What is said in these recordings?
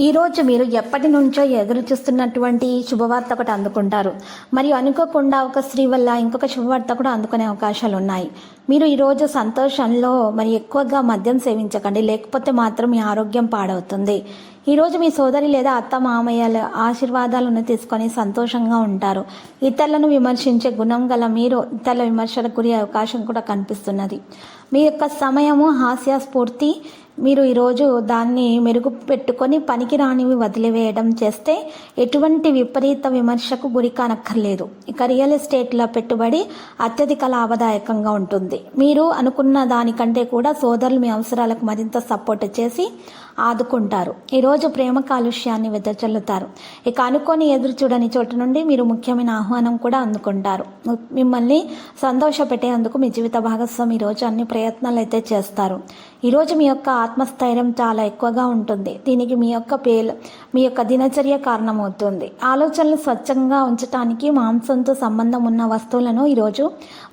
ఈరోజు మీరు ఎప్పటి నుంచో ఎదురు చూస్తున్నటువంటి శుభవార్త ఒకటి అందుకుంటారు. మరియు అనుకోకుండా ఒక స్త్రీ వల్ల ఇంకొక శుభవార్త కూడా అందుకునే అవకాశాలు ఉన్నాయి. మీరు ఈరోజు సంతోషంలో మరి ఎక్కువగా మద్యం సేవించకండి. లేకపోతే మాత్రం మీ ఆరోగ్యం పాడవుతుంది. ఈరోజు మీ సోదరి లేదా అత్త మామయ్యల ఆశీర్వాదాలను తీసుకొని సంతోషంగా ఉంటారు. ఇతరులను విమర్శించే గుణం గల మీరు ఇతరుల విమర్శలకు గురి అవకాశం కూడా కనిపిస్తున్నది. మీ యొక్క సమయము హాస్యస్ఫూర్తి మీరు ఈరోజు దాన్ని మెరుగు పెట్టుకొని పనికిరానివి వదిలివేయడం చేస్తే ఎటువంటి విపరీత విమర్శకు గురి కానక్కర్లేదు. ఇక రియల్ ఎస్టేట్లో పెట్టుబడి అత్యధిక లాభదాయకంగా ఉంటుంది. మీరు అనుకున్న దానికంటే కూడా సోదరులు మీ అవసరాలకు మరింత సపోర్ట్ చేసి ఆదుకుంటారు. ఈరోజు రోజు ప్రేమ కాలుష్యాన్ని వెదజల్లుతారు. ఇక అనుకొని ఎదురు చూడని చోటు నుండి మీరు ముఖ్యమైన ఆహ్వానం కూడా అందుకుంటారు. మిమ్మల్ని సంతోషపెట్టేందుకు మీ జీవిత భాగస్వామి ఈరోజు అన్ని ప్రయత్నాలు అయితే చేస్తారు. ఈరోజు మీ యొక్క ఆత్మస్థైర్యం చాలా ఎక్కువగా ఉంటుంది. దీనికి మీ యొక్క పేల మీ యొక్క దినచర్య కారణమవుతుంది. ఆలోచనలు స్వచ్ఛంగా ఉంచడానికి మాంసంతో సంబంధం ఉన్న వస్తువులను ఈరోజు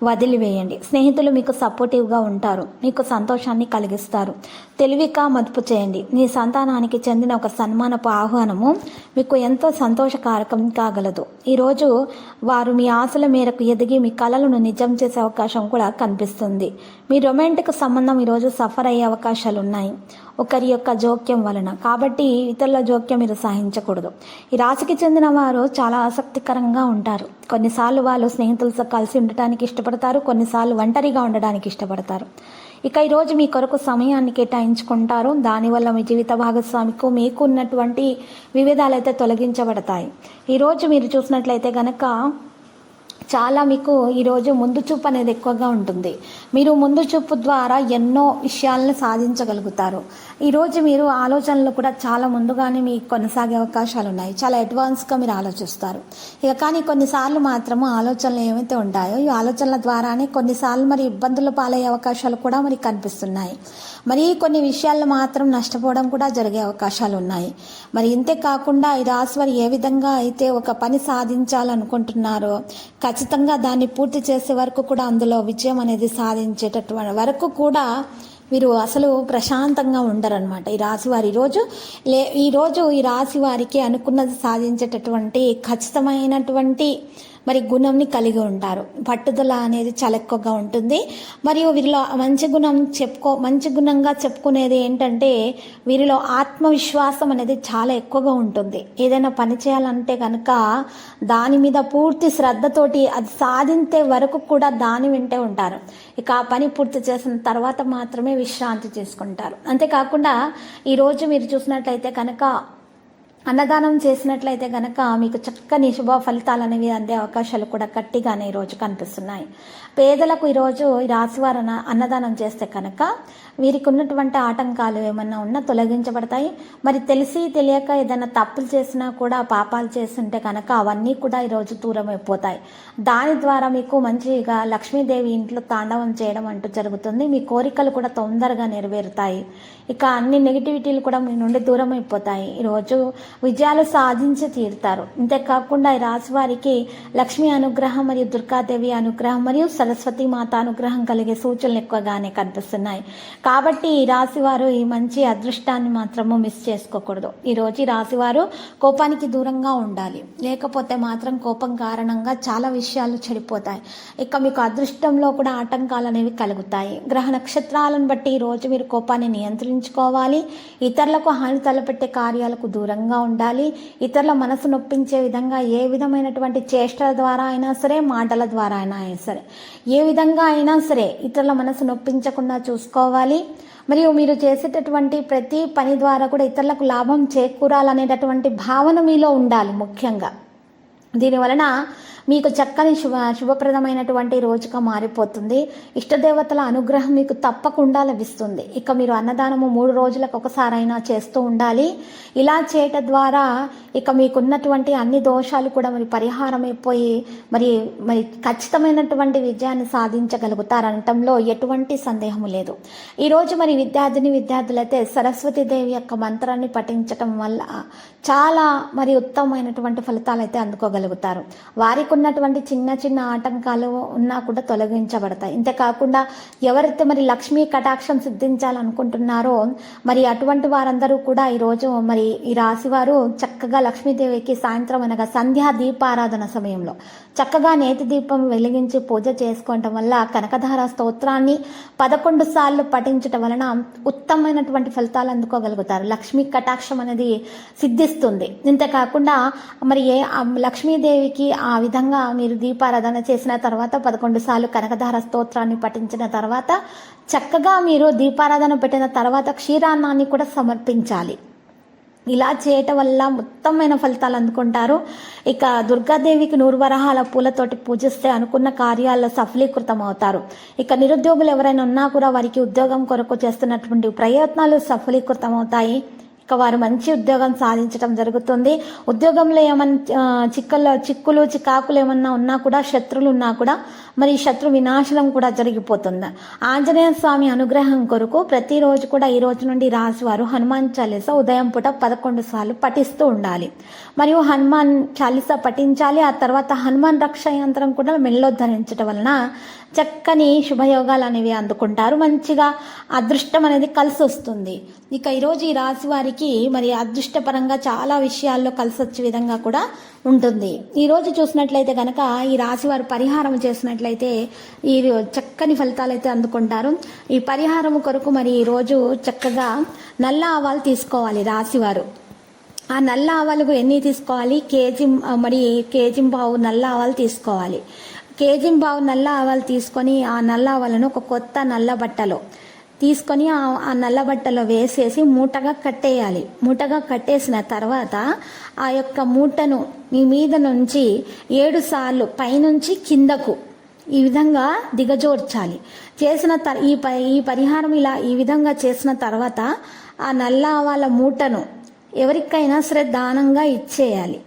వదిలివేయండి. స్నేహితులు మీకు సపోర్టివ్గా ఉంటారు. మీకు సంతోషాన్ని కలిగిస్తారు. తెలివిగా మదుపు చేయండి. మీ సంతానానికి చెందిన ఒక సన్మానపు ఆహ్వానము మీకు ఎంతో సంతోషకారకం కాగలదు. ఈరోజు వారు మీ ఆశల మేరకు ఎదిగి మీ కళలను నిజం చేసే అవకాశం కూడా కనిపిస్తుంది. మీ రొమాంటిక్ సంబంధం ఈరోజు సఫర్ అయ్యే అవకాశాలు ఉన్నాయి ఒకరి యొక్క జోక్యం వలన. కాబట్టి ఇతరుల జోక్యం మీరు సహించకూడదు. ఈ రాశికి చెందిన వారు చాలా ఆసక్తికరంగా ఉంటారు. కొన్నిసార్లు వాళ్ళు స్నేహితులతో కలిసి ఉండటానికి ఇష్టపడతారు కొన్నిసార్లు ఒంటరిగా ఉండడానికి ఇష్టపడతారు. ఇక ఈరోజు మీ కొరకు సమయాన్ని కేటాయించుకుంటారు. దానివల్ల మీ జీవిత భాగస్వామికు మీకు ఉన్నటువంటి విభేదాలు అయితే తొలగించబడతాయి ఈరోజు మీరు చూసినట్లయితే గనక చాలా మీకు ఈరోజు ముందు చూపు అనేది ఎక్కువగా ఉంటుంది. మీరు ముందు చూపు ద్వారా ఎన్నో విషయాలను సాధించగలుగుతారు. ఈరోజు మీరు ఆలోచనలు కూడా చాలా ముందుగానే మీకు కొనసాగే అవకాశాలు ఉన్నాయి. చాలా అడ్వాన్స్గా మీరు ఆలోచిస్తారు. ఇక కానీ కొన్నిసార్లు మాత్రము ఆలోచనలు ఏమైతే ఉంటాయో ఈ ఆలోచనల ద్వారానే కొన్నిసార్లు మరి ఇబ్బందులు పాలయ్యే అవకాశాలు కూడా మరి కనిపిస్తున్నాయి. మరి కొన్ని విషయాల్లో మాత్రం నష్టపోవడం కూడా జరిగే అవకాశాలు ఉన్నాయి. మరి ఇంతే కాకుండా ఈ రాశి వారు ఏ విధంగా అయితే ఒక పని సాధించాలనుకుంటున్నారో ఖచ్చితంగా దాన్ని పూర్తి చేసే వరకు కూడా అందులో విజయం అనేది సాధించేటటువంటి వరకు కూడా వీరు అసలు ప్రశాంతంగా ఉండరనమాట ఈ రాశి వారి ఈరోజు లే ఈరోజు ఈ రాశి వారికి అనుకున్నది సాధించేటటువంటి ఖచ్చితమైనటువంటి మరి గుణంని కలిగి ఉంటారు. పట్టుదల అనేది చాలా ఎక్కువగా ఉంటుంది. మరియు వీరిలో మంచి గుణం చెప్పుకో మంచి గుణంగా చెప్పుకునేది ఏంటంటే వీరిలో ఆత్మవిశ్వాసం అనేది చాలా ఎక్కువగా ఉంటుంది. ఏదైనా పని చేయాలంటే కనుక దాని మీద పూర్తి శ్రద్ధతోటి అది సాధించే వరకు కూడా దాని వింటే ఉంటారు. ఇక ఆ పని పూర్తి చేసిన తర్వాత మాత్రమే విశ్రాంతి చేసుకుంటారు. అంతేకాకుండా ఈరోజు మీరు చూసినట్లయితే కనుక అన్నదానం చేసినట్లయితే గనక మీకు చక్కని శుభ ఫలితాలు అనేవి అందే అవకాశాలు కూడా గట్టిగానే ఈరోజు కనిపిస్తున్నాయి. పేదలకు ఈరోజు ఈ రాశివారు అన్నదానం చేస్తే కనుక వీరికి ఉన్నటువంటి ఆటంకాలు ఏమన్నా ఉన్నా తొలగించబడతాయి. మరి తెలిసి తెలియక ఏదైనా తప్పులు చేసినా కూడా పాపాలు చేస్తుంటే కనుక అవన్నీ కూడా ఈరోజు దూరం అయిపోతాయి. దాని ద్వారా మీకు మంచిగా లక్ష్మీదేవి ఇంట్లో తాండవం చేయడం అంటూ జరుగుతుంది. మీ కోరికలు కూడా తొందరగా నెరవేరుతాయి. ఇక అన్ని నెగిటివిటీలు కూడా మీ నుండి దూరం అయిపోతాయి. ఈరోజు విజయాలు సాధించి తీరుతారు. ఇంతేకాకుండా ఈ రాశి వారికి లక్ష్మీ అనుగ్రహం మరియు దుర్గాదేవి అనుగ్రహం మరియు సరస్వతి మాత అనుగ్రహం కలిగే సూచనలు ఎక్కువగానే కనిపిస్తున్నాయి. కాబట్టి ఈ రాశివారు ఈ మంచి అదృష్టాన్ని మాత్రము మిస్ చేసుకోకూడదు. ఈ రోజు ఈ రాశివారు కోపానికి దూరంగా ఉండాలి. లేకపోతే మాత్రం కోపం కారణంగా చాలా విషయాలు చెడిపోతాయి. ఇక మీకు అదృష్టంలో కూడా ఆటంకాలు అనేవి కలుగుతాయి. గ్రహ నక్షత్రాలను బట్టి ఈరోజు రోజు మీరు కోపాన్ని నియంత్రించుకోవాలి. ఇతరులకు హాని తలపెట్టే కార్యాలకు దూరంగా ఉండాలి. ఇతరుల మనసు నొప్పించే విధంగా ఏ విధమైనటువంటి చేష్టల ద్వారా అయినా సరే మాటల ద్వారా అయినా సరే. ఏ విధంగా అయినా సరే ఇతరుల మనసు నొప్పించకుండా చూసుకోవాలి. మరియు మీరు చేసేటటువంటి ప్రతి పని ద్వారా కూడా ఇతరులకు లాభం చేకూరాలనేటటువంటి భావన మీలో ఉండాలి ముఖ్యంగా. దీనివలన మీకు చక్కని శుభ శుభప్రదమైనటువంటి రోజుగా మారిపోతుంది. ఇష్టదేవతల అనుగ్రహం మీకు తప్పకుండా లభిస్తుంది. ఇక మీరు అన్నదానము మూడు రోజులకు ఒకసారైనా చేస్తూ ఉండాలి. ఇలా చేయటం ద్వారా ఇక మీకున్నటువంటి అన్ని దోషాలు కూడా మరి పరిహారం అయిపోయి మరి మరి ఖచ్చితమైనటువంటి విజయాన్ని సాధించగలుగుతారనటంలో ఎటువంటి సందేహము లేదు. ఈరోజు మరి విద్యార్థిని విద్యార్థులైతే సరస్వతీదేవి యొక్క మంత్రాన్ని పఠించటం వల్ల చాలా మరి ఉత్తమమైనటువంటి ఫలితాలు అయితే అందుకోగలుగుతారు. వారికి ఉన్నటువంటి చిన్న చిన్న ఆటంకాలు ఉన్నా కూడా తొలగించబడతాయి. ఇంతేకాకుండా ఎవరైతే మరి లక్ష్మీ కటాక్షం సిద్ధించాలనుకుంటున్నారో మరి అటువంటి వారందరూ కూడా ఈరోజు మరి ఈ రాశివారు చక్కగా లక్ష్మీదేవికి సాయంత్రం అనగా సంధ్యా దీపారాధన సమయంలో చక్కగా నేతి దీపం వెలిగించి పూజ చేసుకోవటం వల్ల కనకధార స్తోత్రాన్ని పదకొండు సార్లు పఠించటం వలన ఉత్తమమైనటువంటి ఫలితాలు అందుకోగలుగుతారు. లక్ష్మీ కటాక్షం అనేది సిద్ధిస్తుంది. ఇంతేకాకుండా మరి ఏ లక్ష్మీదేవికి ఆ విధంగా మీరు దీపారాధన చేసిన తర్వాత పదకొండు సార్లు కనకధార స్తోత్రాన్ని పఠించిన తర్వాత చక్కగా మీరు దీపారాధన పెట్టిన తర్వాత క్షీరాన్నాన్ని కూడా సమర్పించాలి. ఇలా చేయటం వల్ల మొత్తమైన ఫలితాలు అందుకుంటారు. ఇక దుర్గాదేవికి నూరు వరహాల పూలతోటి పూజిస్తే అనుకున్న కార్యాల్లో సఫలీకృతం అవుతారు ఇక నిరుద్యోగులు ఎవరైనా ఉన్నా కూడా వారికి ఉద్యోగం కొరకు చేస్తున్నటువంటి ప్రయత్నాలు సఫలీకృతం అవుతాయి ఇక వారు మంచి ఉద్యోగం సాధించడం జరుగుతుంది. ఉద్యోగంలో ఏమన్నా చిక్కల్లో చిక్కులు చికాకులు ఏమన్నా ఉన్నా కూడా శత్రులు ఉన్నా కూడా మరి శత్రు వినాశనం కూడా జరిగిపోతుంది. ఆంజనేయ స్వామి అనుగ్రహం కొరకు ప్రతిరోజు కూడా ఈ రోజు నుండి రాజువారు హనుమాన్ చాలీస ఉదయం పూట పదకొండు సార్లు పఠిస్తూ ఉండాలి. మరియు హనుమాన్ చాలీస పఠించాలి. ఆ తర్వాత హనుమాన్ రక్ష యంత్రం కూడా మెల్లో ధరించడం వలన చక్కని శుభయోగాలు అనేవి అందుకుంటారు. మంచిగా అదృష్టం అనేది కలిసి వస్తుంది ఇక ఈరోజు ఈ రాశి వారికి మరి అదృష్టపరంగా చాలా విషయాల్లో కలిసి వచ్చే విధంగా కూడా ఉంటుంది. ఈరోజు చూసినట్లయితే కనుక ఈ రాశి వారు పరిహారం చేసినట్లయితే ఈ చక్కని ఫలితాలు అయితే అందుకుంటారు. ఈ పరిహారం కొరకు మరి ఈరోజు చక్కగా నల్ల ఆవాలు తీసుకోవాలి రాశివారు ఆ నల్ల ఆవాలకు ఎన్ని తీసుకోవాలి? కేజీ మరి కేజీ బావు నల్ల ఆవాలు తీసుకోవాలి. కేజీ బావు నల్ల ఆవాలు తీసుకొని ఆ నల్ల ఆవాలను ఒక కొత్త నల్ల బట్టలో తీసుకొని ఆ నల్ల బట్టలో వేసేసి మూటగా కట్టేయాలి. మూటగా కట్టేసిన తర్వాత ఆ యొక్క మూటను మీ మీద నుంచి ఏడు సార్లు పైనుంచి కిందకు ఈ విధంగా దిగజోర్చాలి చేసిన తర్ ఈ ప ఈ పరిహారం ఇలా ఈ విధంగా చేసిన తర్వాత ఆ నల్ల ఆవాల మూటను ఎవరికైనా సరే దానంగా ఇచ్చేయాలి.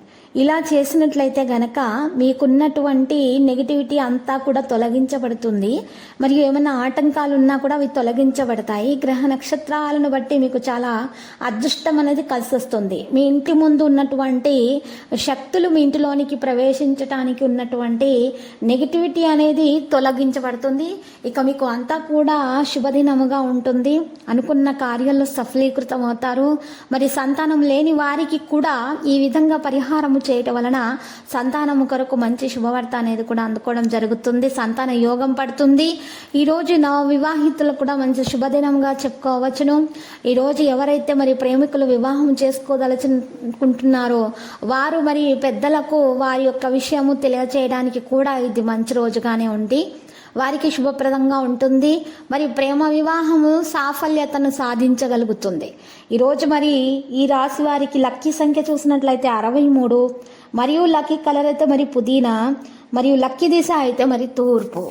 ఇలా చేసినట్లయితే గనక మీకున్నటువంటి నెగిటివిటీ అంతా కూడా తొలగించబడుతుంది. మరియు ఏమైనా ఆటంకాలు ఉన్నా కూడా అవి తొలగించబడతాయి. గ్రహ నక్షత్రాలను బట్టి మీకు చాలా అదృష్టం అనేది కలిసి వస్తుంది మీ ఇంటి ముందు ఉన్నటువంటి శక్తులు మీ ఇంటిలోనికి ప్రవేశించటానికి ఉన్నటువంటి నెగిటివిటీ అనేది తొలగించబడుతుంది. ఇక మీకు అంతా కూడా శుభదినముగా ఉంటుంది. అనుకున్న కార్యాల్లో సఫలీకృతం అవుతారు మరి సంతానం లేని వారికి కూడా ఈ విధంగా పరిహారము చేయటం వలన సంతానము కొరకు మంచి శుభవార్త అనేది కూడా అందుకోవడం జరుగుతుంది. సంతాన యోగం పడుతుంది. ఈరోజు నవ వివాహితులకు కూడా మంచి శుభదినంగా చెప్పుకోవచ్చును. ఈరోజు ఎవరైతే మరి ప్రేమికులు వివాహం చేసుకోదలుచుకుంటున్నారో వారు మరి పెద్దలకు వారి యొక్క విషయము తెలియచేయడానికి కూడా ఇది మంచి రోజుగానే ఉంది. వారికి శుభప్రదంగా ఉంటుంది. మరి ప్రేమ వివాహము సాఫల్యతను సాధించగలుగుతుంది. ఈరోజు మరి ఈ రాశి వారికి లక్కీ సంఖ్య చూసినట్లయితే అరవై మూడు. మరియు లక్కీ కలర్ అయితే మరి పుదీనా. మరియు లక్కీ దిశ అయితే మరి తూర్పు.